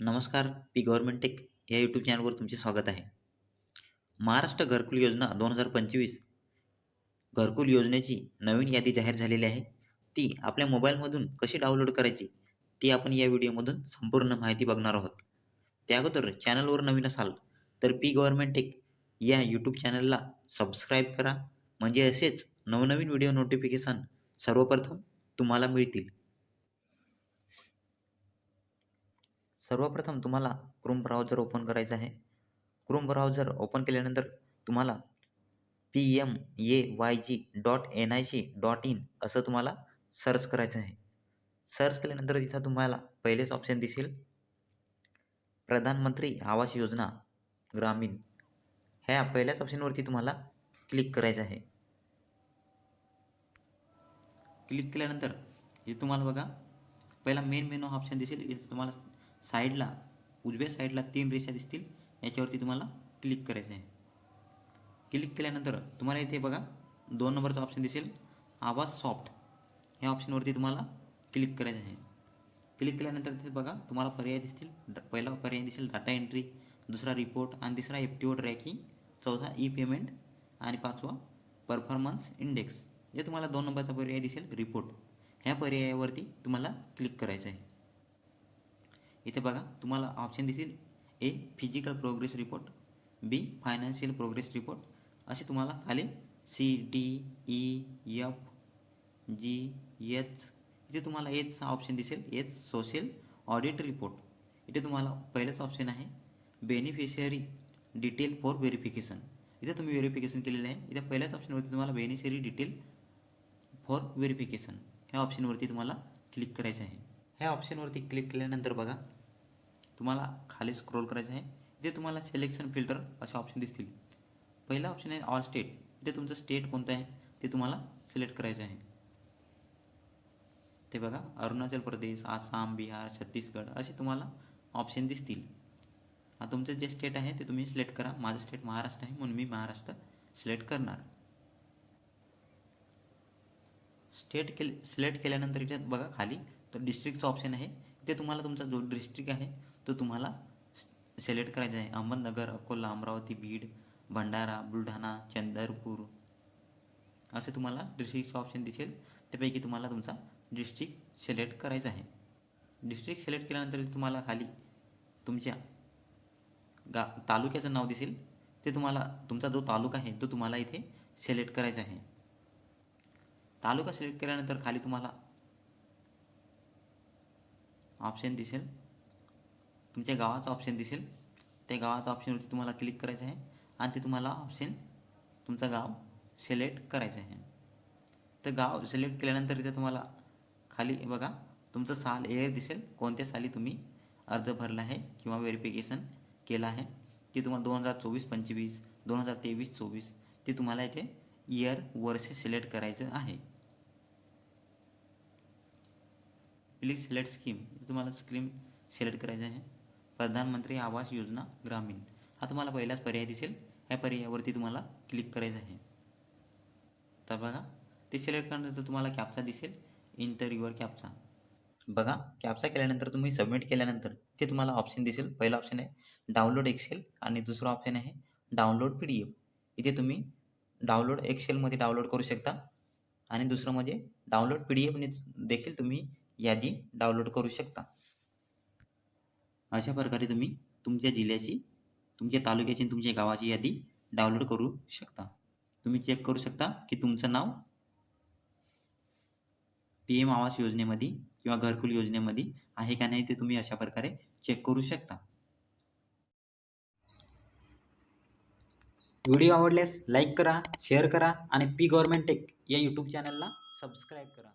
नमस्कार P government tech या YouTube चॅनलवर तुमचे स्वागत आहे. महाराष्ट्र घरकुल योजना दोन हजार पंचवीस घरकुल योजनेची नवीन यादी जाहीर झालेली आहे. ती आपल्या मोबाईलमधून कशी डाउनलोड करायची ती आपण या व्हिडिओमधून संपूर्ण माहिती बघणार आहोत. त्या अगोदर चॅनलवर नवीन असाल तर पी गव्हर्नमेंट टेक या यूट्यूब चॅनलला सबस्क्राईब करा. म्हणजे असेच नवनवीन व्हिडिओ नोटिफिकेशन सर्वप्रथम तुम्हाला मिळतील. सर्वप्रथम तुम्हाला क्रोम ब्राउझर ओपन करायचं आहे. क्रोम ब्राउझर ओपन केल्यानंतर तुम्हाला P M A Y G dot N I C dot in असं तुम्हाला सर्च करायचं आहे. सर्च केल्यानंतर तिथं तुम्हाला पहिलेच ऑप्शन दिसेल. प्रधानमंत्री आवास योजना ग्रामीण. ह्या पहिल्याच ऑप्शनवरती तुम्हाला क्लिक करायचं आहे. क्लिक केल्यानंतर हे तुम्हाला बघा पहिला मेन मेनू ऑप्शन दिसेल. इथे तुम्हाला साईडला उजव्या साईडला तीन रेषा दिसतील. याच्यावरती तुम्हाला क्लिक करायचं आहे. क्लिक केल्यानंतर तुम्हाला इथे बघा दोन नंबरचा ऑप्शन दिसेल. आवाज सॉफ्ट ह्या ऑप्शनवरती तुम्हाला क्लिक करायचं आहे. क्लिक केल्यानंतर तिथे बघा तुम्हाला पर्याय दिसतील. ड- पहिला पर्याय दिसेल डाटा एंट्री दुसरा रिपोर्ट आणि तिसरा एफ टी ओ ट्रॅकिंग चौथा ई पेमेंट आणि पाचवा परफॉर्मन्स इंडेक्स हे तुम्हाला दोन नंबरचा पर्याय दिसेल रिपोर्ट ह्या पर्यायावरती तुम्हाला क्लिक करायचं आहे. इथे बघा तुम्हाला ऑप्शन दिसतील A physical progress report B financial progress report असे तुम्हाला खाली C D E F G H इथे तुम्हाला एचचा ऑप्शन दिसेल. एच सोशल ऑडिट रिपोर्ट इथे तुम्हाला पहिलंच ऑप्शन आहे बेनिफिशियरी डिटेल फॉर व्हेरिफिकेशन इथे तुम्ही व्हेरिफिकेशन केलेलं आहे. इथे पहिल्याच ऑप्शनवरती तुम्हाला बेनिफिशियरी डिटेल फॉर व्हेरिफिकेशन ह्या ऑप्शनवरती तुम्हाला क्लिक करायचं आहे. ह्या ऑप्शनवरती क्लिक केल्यानंतर बघा तुम्हाला खाली स्क्रोल करायचं आहे. जे तुम्हाला सिलेक्शन फिल्टर असे ऑप्शन दिसतील. पहिला ऑप्शन आहे ऑल स्टेट जे तुमचं स्टेट कोणतं आहे? ते तुम्हाला सिलेक्ट करायचं आहे. ते बघा अरुणाचल प्रदेश आसाम बिहार छत्तीसगड असे तुम्हाला ऑप्शन दिसतील. तुमचं जे स्टेट आहे ते तुम्ही सिलेक्ट करा. माझं स्टेट महाराष्ट्र आहे म्हणून मी महाराष्ट्र सिलेक्ट करणार. स्टेट केले सिलेक्ट केल्यानंतर इथे बघा खाली तर डिस्ट्रिक्टचं ऑप्शन आहे. ते तुम्हाला तुमचा जो डिस्ट्रिक्ट आहे तो तुम्हाला सिलेक्ट करायचा आहे. अहमदनगर अकोला अमरावती बीड भंडारा बुलढाणा चंद्रपूर. असे तुम्हाला डिस्ट्रिक्टचा ऑप्शन दिसेल. त्यापैकी तुम्हाला तुमचा डिस्ट्रिक्ट सिलेक्ट करायचा आहे. डिस्ट्रिक्ट सिलेक्ट केल्यानंतर तुम्हाला खाली तुमच्या गा तालुक्याचं नाव दिसेल. ते तुम्हाला तुमचा जो तालुका आहे तो तुम्हाला इथे सिलेक्ट करायचा आहे. तालुका सिलेक्ट केल्यानंतर खाली तुम्हाला ऑप्शन दिसेल. तुमच्या गावाचा ऑप्शन दिसेल. त्या गावाचा ऑप्शनवरती तुम्हाला क्लिक करायचं आहे आणि ते तुम्हाला ऑप्शन तुमचं गाव सिलेक्ट करायचं आहे. तर गाव सिलेक्ट केल्यानंतर इथे तुम्हाला खाली बघा तुमचं साल ए दिसेल. कोणत्या साली तुम्ही अर्ज भरला आहे किंवा व्हेरिफिकेशन केलं आहे. ते तुम्हाला दोन हजार चोवीस पंचवीस दोन हजार तेवीस चोवीस ते तुम्हाला इथे इयर वर्ष सिलेक्ट करायचं आहे. प्लीज सिलेक्ट स्कीम तुम्हाला स्कीम सिलेक्ट करायचं आहे. प्रधानमंत्री आवास योजना ग्रामीण. हा तुम्हाला पहिलाच पर्याय दिसेल. ह्या पर्यायावरती तुम्हाला क्लिक करायचं आहे. तर बघा ते सिलेक्ट केल्यानंतर तुम्हाला कॅप्चा दिसेल. इंटर युअर कॅप्चा बघा कॅप्चा केल्यानंतर तुम्ही सबमिट केल्यानंतर ते तुम्हाला ऑप्शन दिसेल. पहिला ऑप्शन आहे डाउनलोड एक्सेल आणि दुसरा ऑप्शन आहे डाउनलोड पी डी एफ इथे तुम्ही डाउनलोड एक्सेलमध्ये डाउनलोड करू शकता. आणि दुसरं म्हणजे डाउनलोड पी डी एफने देखील तुम्ही यादी डाउनलोड करू शकता. अशा प्रकारे तुम्ही तुमच्या जिल्ह्याची तुमच्या तालुक्याची आणि तुमच्या गावाची यादी डाउनलोड करू शकता. तुम्ही चेक करू शकता की तुमचं नाव पी एम आवास योजनेमध्ये किंवा घरकुल योजनेमध्ये आहे का नाही ते तुम्ही अशा प्रकारे चेक करू शकता. व्हिडिओ आवडल्यास लाईक करा शेअर करा आणि पी गव्हर्नमेंट टेक या यूट्यूब चॅनलला सबस्क्राईब करा.